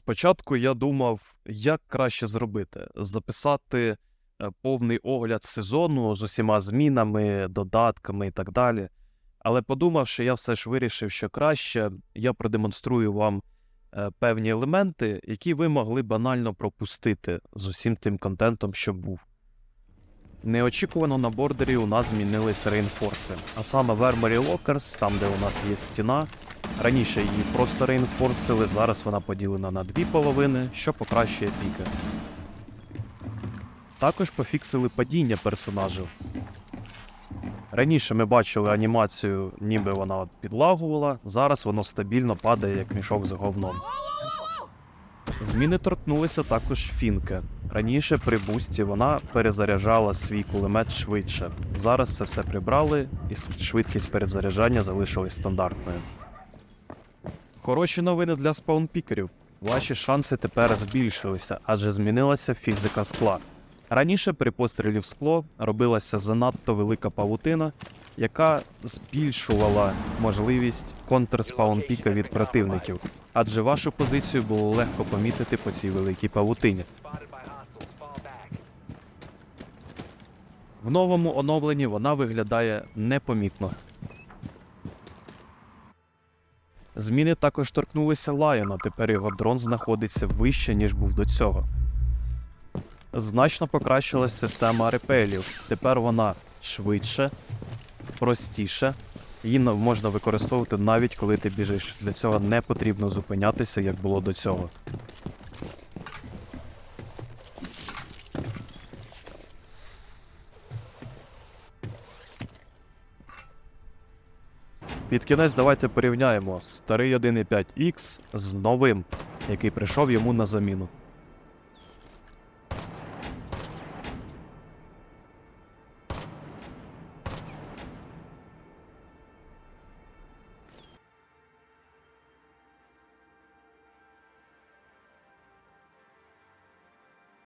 Спочатку я думав, як краще зробити: записати е, повний огляд сезону з усіма змінами, додатками і так далі. Але подумавши, я все ж вирішив, що краще я продемонструю вам е, певні елементи, які ви могли банально пропустити з усім тим контентом, що був. Неочікувано на бордері у нас змінились рейнфорси, а саме в Armory Lockers, там де у нас є стіна, Раніше її просто реінфорсили, зараз вона поділена на дві половини, що покращує піки. Також пофіксили падіння персонажів. Раніше ми бачили анімацію, ніби вона підлагувала, зараз воно стабільно падає, як мішок з говном. Зміни торкнулися також фінки. Раніше при бусті вона перезаряджала свій кулемет швидше. Зараз це все прибрали, і швидкість перезаряджання залишилась стандартною. Хороші новини для спаунпікерів. Ваші шанси тепер збільшилися, адже змінилася фізика скла. Раніше при пострілі в скло робилася занадто велика павутина, яка збільшувала можливість контрспаунпіка від противників, адже вашу позицію було легко помітити по цій великій павутині. В новому оновленні вона виглядає непомітно. Зміни також торкнулися Лайона, тепер його дрон знаходиться вище, ніж був до цього. Значно покращилась система репелів. Тепер вона швидше, простіше. Її можна використовувати навіть коли ти біжиш. Для цього не потрібно зупинятися, як було до цього. Під кінець давайте порівняємо старий 1.5X з новим, який прийшов йому на заміну.